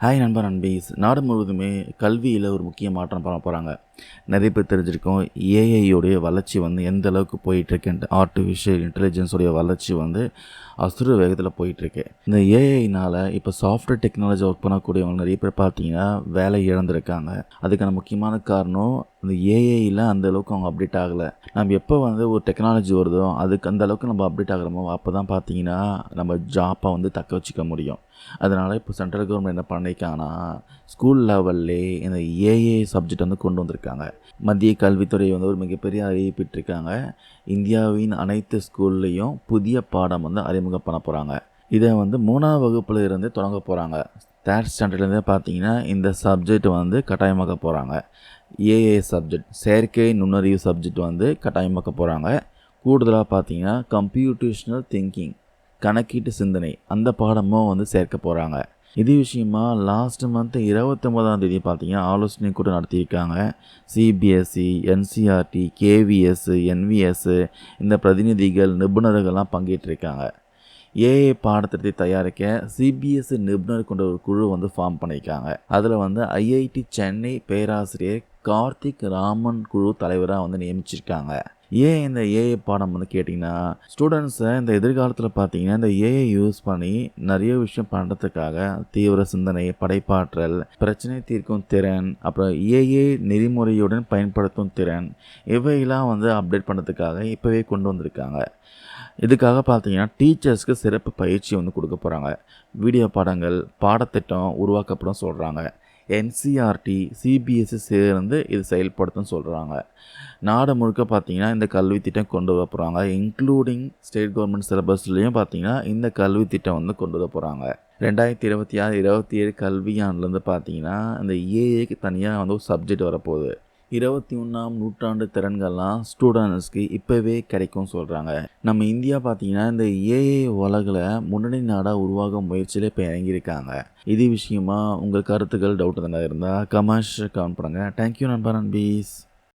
Hi நண்பா நண்பீஸ் நாடு முழுவதுமே கல்வியில் ஒரு முக்கிய மாற்றம் பண்ண போகிறாங்க நிறைய பேர் தெரிஞ்சிருக்கோம். ஏஐயோடைய வளர்ச்சி வந்து எந்த அளவுக்கு போயிட்டுருக்குன்ட்டு ஆர்டிஃபிஷியல் இன்டெலிஜென்ஸோடைய வளர்ச்சி வந்து அசுர வேகத்தில் போயிட்டுருக்கு. இந்த ஏஐனால் இப்போ சாஃப்ட்வேர் டெக்னாலஜி ஒர்க் பண்ணக்கூடியவங்க நிறைய பேர் பார்த்தீங்கன்னா வேலை இழந்திருக்காங்க. அதுக்கான முக்கியமான காரணம் இந்த ஏஐயில் அந்த அளவுக்கு அவங்க அப்டேட் ஆகலை. நம்ம எப்போ வந்து ஒரு டெக்னாலஜி வருதோ அதுக்கு அந்த அளவுக்கு நம்ம அப்டேட் ஆகிறோமோ அப்போ தான் பார்த்தீங்கன்னா நம்ம ஜாப்பை வந்து தக்க வச்சுக்க முடியும். அதனால் இப்போ சென்ட்ரல் கவர்மெண்ட் என்ன பண்ணியிருக்காங்கன்னா ஸ்கூல் லெவல்லே இந்த ஏஏ சப்ஜெக்ட் வந்து கொண்டு வந்திருக்காங்க. மத்திய கல்வித்துறை வந்து ஒரு மிகப்பெரிய அறிவிப்பிட்டிருக்காங்க இந்தியாவின் அனைத்து ஸ்கூல்லையும் புதிய பாடம் வந்து அறிமுகம் பண்ண போகிறாங்க இதை வந்து மூணாவது வகுப்பில் இருந்து தொடங்க போகிறாங்க தேர்ட் ஸ்டாண்டர்ட்லேருந்தே பார்த்தீங்கன்னா இந்த சப்ஜெக்ட் வந்து கட்டாயமாக்க போகிறாங்க ஏஏ சப்ஜெக்ட் செயற்கை நுண்ணறிவு சப்ஜெக்ட் வந்து கட்டாயமாக்க போகிறாங்க கூடுதலாக பார்த்தீங்கன்னா கம்ப்யூட்டேஷனல் திங்கிங் கணக்கீட்டு சிந்தனை அந்த பாடமும் வந்து சேர்க்க போகிறாங்க இது விஷயமா லாஸ்ட் மந்த் இருபத்தொம்போதாம் தேதி பார்த்தீங்கன்னா ஆலோசனை கூட்டம் நடத்தியிருக்காங்க. சிபிஎஸ்சி என்சிஆர்டி கேவிஎஸ் என்விஎஸ் இந்த பிரதிநிதிகள் நிபுணர்கள்லாம் பங்கேற்றிருக்காங்க. ஏஏ பாடத்திட்டத்தை தயாரிக்க சிபிஎஸ்சி நிபுணர் கொண்ட ஒரு குழு வந்து ஃபார்ம் பண்ணியிருக்காங்க. அதில் வந்து ஐஐடி சென்னை பேராசிரியர் கார்த்திக் ராமன் குழு தலைவராக வந்து நியமிச்சிருக்காங்க. ஏன் இந்த ஏஐ பாடம் வந்து கேட்டிங்கன்னா ஸ்டூடெண்ட்ஸை இந்த எதிர்காலத்தில் பார்த்தீங்கன்னா இந்த ஏஐ யூஸ் பண்ணி நிறைய விஷயம் பண்ணுறதுக்காக தீவிர சிந்தனை படைப்பாற்றல் பிரச்சனை தீர்க்கும் திறன் அப்புறம் ஏஐ நெறிமுறையுடன் பயன்படுத்தும் திறன் இவையெல்லாம் வந்து அப்டேட் பண்ணுறதுக்காக இப்போவே கொண்டு வந்திருக்காங்க. இதுக்காக பார்த்தீங்கன்னா டீச்சர்ஸ்க்கு சிறப்பு பயிற்சி வந்து கொடுக்க போகிறாங்க வீடியோ பாடங்கள் பாடத்திட்டம் உருவாக்கப்படும் சொல்கிறாங்க என்சிஆர்டி சிபிஎஸ்சி சேர்ந்து இது செயல்படுத்தும் சொல்கிறாங்க நாடு முழுக்க பார்த்தீங்கன்னா இந்த கல்வி திட்டம் கொண்டு வர போகிறாங்க இன்க்ளூடிங் ஸ்டேட் கவர்மெண்ட் சிலபஸ்லேயும் பார்த்தீங்கன்னா இந்த கல்வி திட்டம் வந்து கொண்டு வர போகிறாங்க ரெண்டாயிரத்தி இருபத்தி ஆறு இருபத்தி ஏழு கல்வியாண்டுலேருந்து பார்த்தீங்கன்னா இந்த ஏஏக்கு தனியாக வந்து ஒரு சப்ஜெக்ட் வரப்போகுது. இருபத்தி ஒன்றாம் நூற்றாண்டு திறன்கள்லாம் ஸ்டூடெண்ட்ஸ்க்கு இப்போவே கிடைக்கும் சொல்கிறாங்க நம்ம இந்தியா பார்த்தீங்கன்னா இந்த ஏஏ உலகில் முன்னணி நாடாக உருவாக முயற்சியில் இப்போ இறங்கியிருக்காங்க. இது விஷயமா உங்கள் கருத்துக்கள் டவுட் எதனா இருந்தால் கமர்ஷியல் கமெண்ட் பண்ணுங்கள் தேங்க்யூ நண்பர் நண்பீஸ்